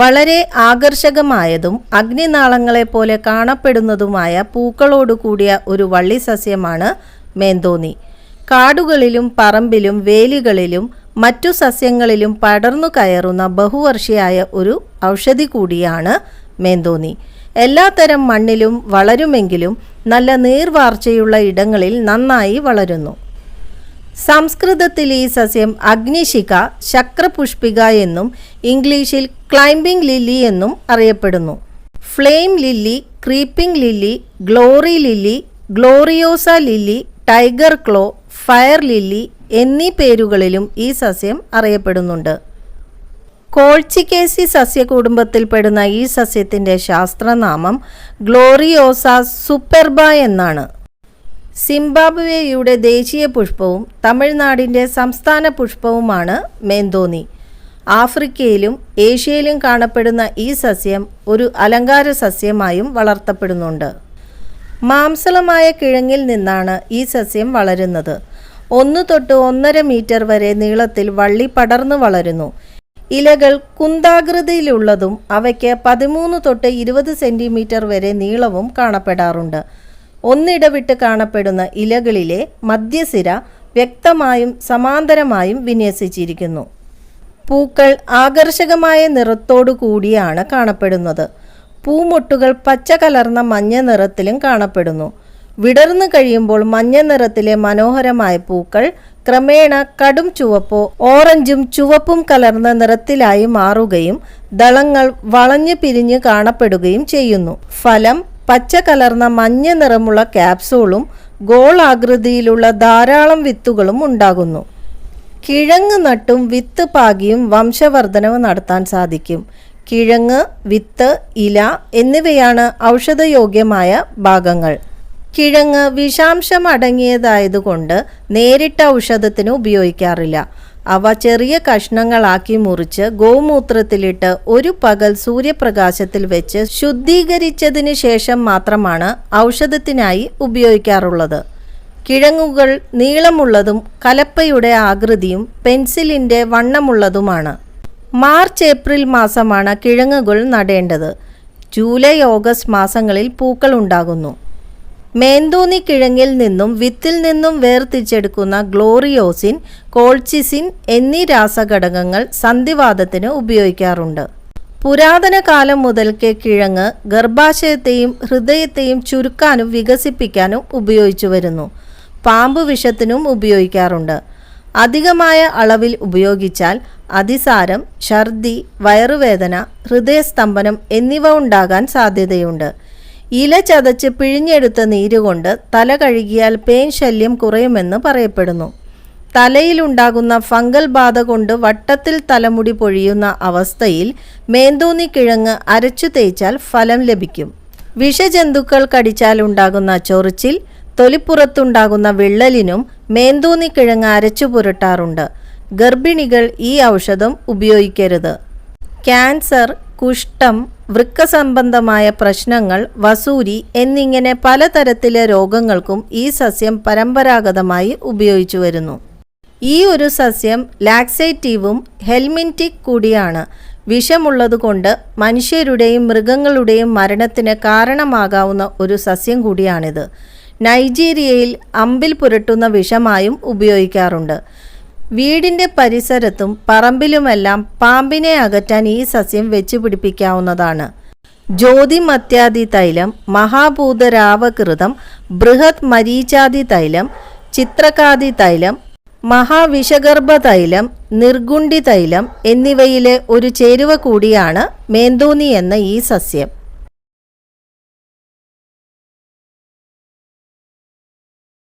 വളരെ ആകർഷകമായതും അഗ്നിനാളങ്ങളെ പോലെ കാണപ്പെടുന്നതുമായ പൂക്കളോട് കൂടിയ ഒരു വള്ളി സസ്യമാണ് മേന്തോന്നി. കാടുകളിലും പറമ്പിലും വേലികളിലും മറ്റു സസ്യങ്ങളിലും പടർന്നു കയറുന്ന ബഹുവർഷിയായ ഒരു ഔഷധി കൂടിയാണ് മേന്തോന്നി. എല്ലാത്തരം മണ്ണിലും വളരുമെങ്കിലും നല്ല നീർവാർച്ചയുള്ള ഇടങ്ങളിൽ നന്നായി വളരുന്നു. സംസ്കൃതത്തിൽ ഈ സസ്യം അഗ്നിശിഖ ശക്രപുഷ്പിക എന്നും ഇംഗ്ലീഷിൽ ക്ലൈംബിംഗ് ലില്ലി എന്നും അറിയപ്പെടുന്നു. Flame lily creeping lily glory lily gloriosa lily tiger claw fire lily എന്നീ പേരുകളിലും ഈ സസ്യം അറിയപ്പെടുന്നുണ്ട്. കോൾച്ചിക്കേസി സസ്യകുടുംബത്തിൽപ്പെടുന്ന ഈ സസ്യത്തിന്റെ ശാസ്ത്രനാമം ഗ്ലോറിയോസ സൂപ്പർബ എന്നാണ്. സിംബാബ്വേയുടെ ദേശീയ പുഷ്പവും തമിഴ്നാടിന്റെ സംസ്ഥാന പുഷ്പവുമാണ് മേന്തോന്നി. ആഫ്രിക്കയിലും ഏഷ്യയിലും കാണപ്പെടുന്ന ഈ സസ്യം ഒരു അലങ്കാര സസ്യമായും വളർത്തപ്പെടുന്നുണ്ട്. മാംസളമായ കിഴങ്ങിൽ നിന്നാണ് ഈ സസ്യം വളരുന്നത്. ഒന്ന് തൊട്ട് ഒന്നര മീറ്റർ വരെ നീളത്തിൽ വള്ളി പടർന്നു വളരുന്നു. ഇലകൾ കുന്താകൃതിയിലുള്ളതും അവയ്ക്ക് പതിമൂന്ന് തൊട്ട് ഇരുപത് സെന്റിമീറ്റർ വരെ നീളവും കാണപ്പെടാറുണ്ട്. ഒന്നിടവിട്ട് കാണപ്പെടുന്ന ഇലകളിലെ മധ്യസിര വ്യക്തമായും സമാന്തരമായും വിന്യസിച്ചിരിക്കുന്നു. പൂക്കൾ ആകർഷകമായ നിറത്തോടു കൂടിയാണ് കാണപ്പെടുന്നത്. പൂമൊട്ടുകൾ പച്ച കലർന്ന മഞ്ഞ നിറത്തിലും കാണപ്പെടുന്നു. വിടർന്നു കഴിയുമ്പോൾ മഞ്ഞ നിറത്തിലെ മനോഹരമായ പൂക്കൾ ക്രമേണ കടും ചുവപ്പോ ഓറഞ്ചും ചുവപ്പും കലർന്ന നിറത്തിലായി മാറുകയും ദളങ്ങൾ വളഞ്ഞു പിരിഞ്ഞ് കാണപ്പെടുകയും ചെയ്യുന്നു. ഫലം പച്ച കലർന്ന മഞ്ഞ നിറമുള്ള ക്യാപ്സൂളും ഗോൾ ആകൃതിയിലുള്ള ധാരാളം വിത്തുകളും ഉണ്ടാകുന്നു. കിഴങ്ങ് നട്ടും വിത്ത് പാകിയും വംശവർധനവ് നടത്താൻ സാധിക്കും. കിഴങ്ങ് വിത്ത് ഇല എന്നിവയാണ് ഔഷധയോഗ്യമായ ഭാഗങ്ങൾ. കിഴങ്ങ് വിഷാംശം അടങ്ങിയതായതുകൊണ്ട് നേരിട്ട് ഔഷധത്തിന് ഉപയോഗിക്കാറില്ല. അവ ചെറിയ കഷ്ണങ്ങളാക്കി മുറിച്ച് ഗോമൂത്രത്തിലിട്ട് ഒരു പകൽ സൂര്യപ്രകാശത്തിൽ വെച്ച് ശുദ്ധീകരിച്ചതിന് ശേഷം മാത്രമാണ് ഔഷധത്തിനായി ഉപയോഗിക്കാറുള്ളത്. കിഴങ്ങുകൾ നീളമുള്ളതും കലപ്പയുടെ ആകൃതിയും പെൻസിലിന്റെ വണ്ണമുള്ളതുമാണ്. മാർച്ച് ഏപ്രിൽ മാസമാണ് കിഴങ്ങുകൾ നടേണ്ടത്. ജൂലൈ ഓഗസ്റ്റ് മാസങ്ങളിൽ പൂക്കൾ ഉണ്ടാകുന്നു. മേന്തൂന്നി കിഴങ്ങിൽ നിന്നും വിത്തിൽ നിന്നും വേർതിരിച്ചെടുക്കുന്ന ഗ്ലോറിയോസിൻ കോൾച്ചിസിൻ എന്നീ രാസഘടകങ്ങൾ സന്ധിവാദത്തിന് ഉപയോഗിക്കാറുണ്ട്. പുരാതന കാലം മുതൽക്കേ കിഴങ്ങ് ഗർഭാശയത്തെയും ഹൃദയത്തെയും ചുരുക്കാനും വികസിപ്പിക്കാനും ഉപയോഗിച്ചു വരുന്നു. പാമ്പ് വിഷത്തിനും ഉപയോഗിക്കാറുണ്ട്. അധികമായ അളവിൽ ഉപയോഗിച്ചാൽ അതിസാരം ഛർദി വയറുവേദന ഹൃദയസ്തംഭനം എന്നിവ ഉണ്ടാകാൻ സാധ്യതയുണ്ട്. ഇല ചതച്ച് പിഴിഞ്ഞെടുത്ത നീരുകൊണ്ട് തല കഴുകിയാൽ പേൻ ശല്യം കുറയുമെന്ന് പറയപ്പെടുന്നു. തലയിലുണ്ടാകുന്ന ഫംഗൽ ബാധ കൊണ്ട് വട്ടത്തിൽ തലമുടി പൊഴിയുന്ന അവസ്ഥയിൽ മേന്തൂന്നി കിഴങ്ങ് അരച്ചു തേച്ചാൽ ഫലം ലഭിക്കും. വിഷജന്തുക്കൾ കടിച്ചാൽ ഉണ്ടാകുന്ന ചൊറിച്ചിൽ തൊലിപ്പുറത്തുണ്ടാകുന്ന വിള്ളലിനും മേന്തൂന്നി കിഴങ്ങ് അരച്ചു പുരട്ടാറുണ്ട്. ഗർഭിണികൾ ഈ ഔഷധം ഉപയോഗിക്കരുത്. ക്യാൻസർ കുഷ്ഠം വൃക്ക സംബന്ധമായ പ്രശ്നങ്ങൾ വസൂരി എന്നിങ്ങനെ പലതരത്തിലെ രോഗങ്ങൾക്കും ഈ സസ്യം പരമ്പരാഗതമായി ഉപയോഗിച്ചു വരുന്നു. ഈ ഒരു സസ്യം ലാക്സൈറ്റീവും ഹെൽമിന്റിക് കൂടിയാണ്. വിഷമുള്ളതുകൊണ്ട് മനുഷ്യരുടെയും മൃഗങ്ങളുടെയും മരണത്തിന് കാരണമാകാവുന്ന ഒരു സസ്യം കൂടിയാണിത്. നൈജീരിയയിൽ അമ്പിൽ പുരട്ടുന്ന വിഷമായും ഉപയോഗിക്കാറുണ്ട്. വീടിന്റെ പരിസരത്തും പറമ്പിലുമെല്ലാം പാമ്പിനെ അകറ്റാൻ ഈ സസ്യം വെച്ചുപിടിപ്പിക്കാവുന്നതാണ്. ജ്യോതിമത്യാദി തൈലം മഹാഭൂതരാവകൃതം ബൃഹത് മരീചാദി തൈലം ചിത്രകാദി തൈലം മഹാവിഷഗർഭ തൈലം നിർഗുണ്ടി തൈലം എന്നിവയിലെ ഒരു ചേരുവ കൂടിയാണ് മേന്തൂന്നി എന്ന ഈ സസ്യം.